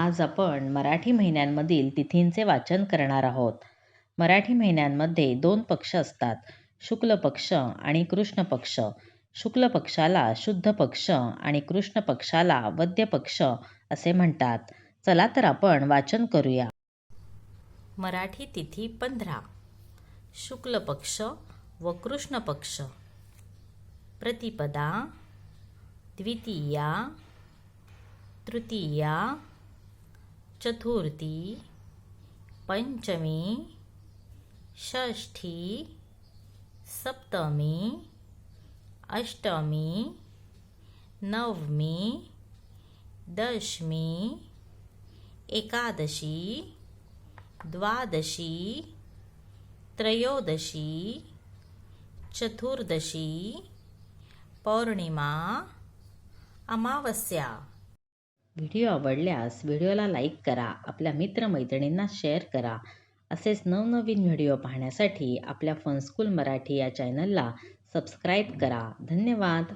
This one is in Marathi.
आज आपण मराठी महिन्यांमधील तिथींचे वाचन करणार आहोत. मराठी महिन्यांमध्ये दोन पक्ष असतात शुक्ल पक्ष आणि कृष्ण पक्ष. शुक्ल पक्षाला शुद्ध पक्ष आणि कृष्ण पक्षाला वद्य पक्ष असे म्हणतात. चला तर आपण वाचन करूया. मराठी तिथी पंधरा. शुक्ल पक्ष व कृष्ण पक्ष. प्रतिपदा द्वितीया तृतीया चतुर्थी पंचमी षष्ठी सप्तमी अष्टमी नवमी दशमी एकादशी द्वादशी त्रयोदशी चतुर्दशी पौर्णिमा अमावस्या। व्हिडिओ आवडल्यास व्हिडिओला लाईक करा आपल्या मित्रमैत्रिणींना शेअर करा. असेच नवनवीन व्हिडिओ पाहण्यासाठी आपल्या फनस्कूल मराठी या चॅनलला सबस्क्राईब करा. धन्यवाद.